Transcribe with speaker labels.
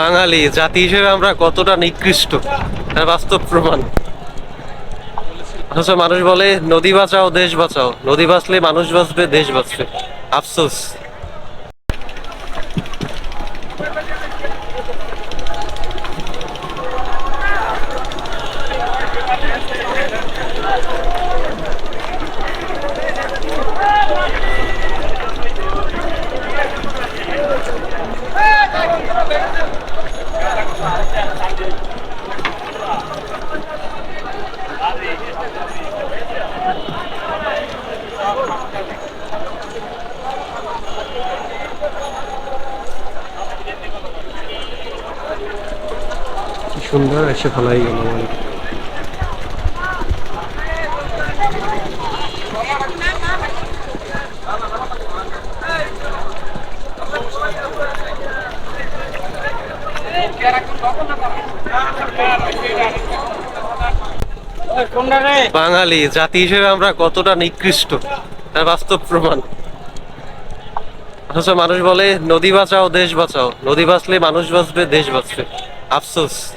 Speaker 1: বাঙালি, জাতি হিসেবে আমরা কতটা নিকৃষ্ট, তার বাস্তব প্রমাণ। অথচ মানুষ বলে, নদী বাঁচাও, দেশ বাঁচাও। নদী বাঁচলে মানুষ বাঁচবে, দেশ বাঁচবে। আফসোস। সুন্দর এসে ফেলাই গেল মানে। বাঙালি, জাতি হিসেবে আমরা কতটা নিকৃষ্ট, তার বাস্তব প্রমাণ। অথচ মানুষ বলে, নদী বাঁচাও, দেশ বাঁচাও। নদী বাঁচলে মানুষ বাঁচবে, দেশ বাঁচবে। আফসোস।